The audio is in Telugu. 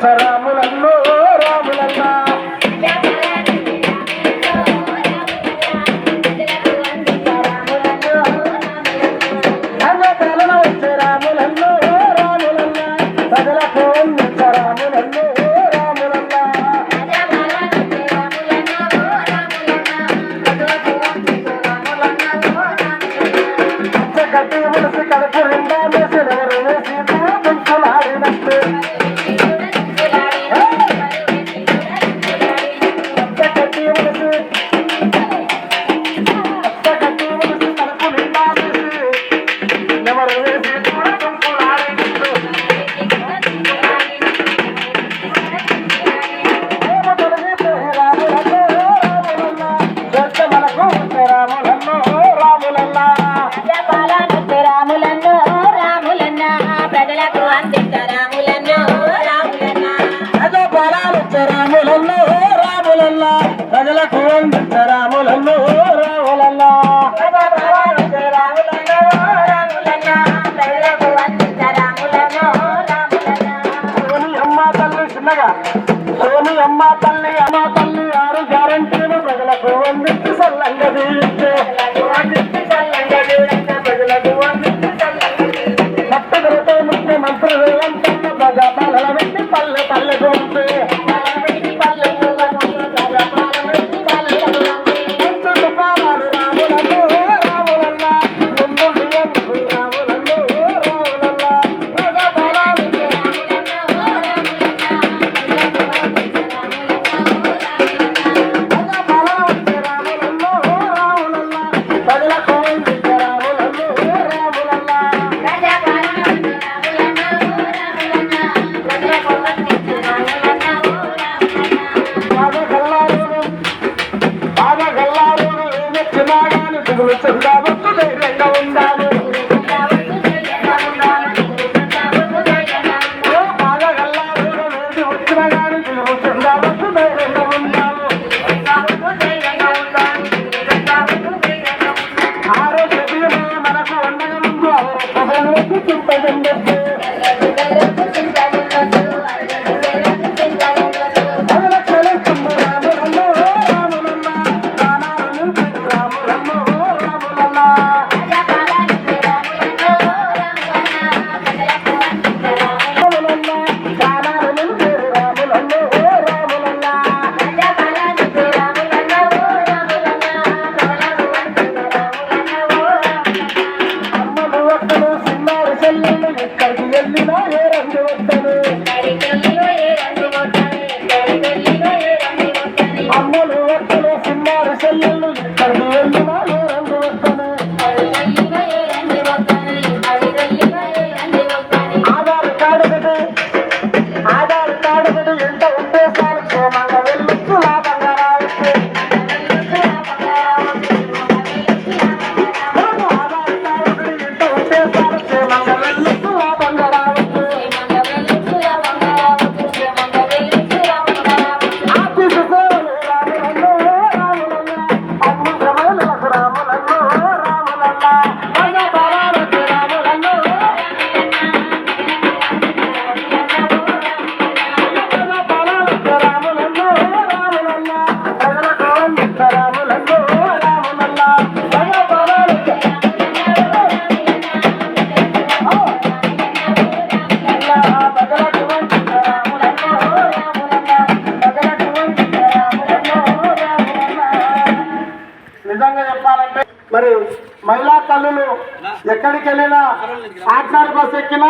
தராமல் அன்பு రాములల్లా ప్రజలకు రాములల్లో বিষয়গুলোতে నిజంగా చెప్పాలంటే మరి మహిళా తల్లులు ఎక్కడికి వెళ్ళినా ఆర్టీఆర్ బస్ ఎక్కినా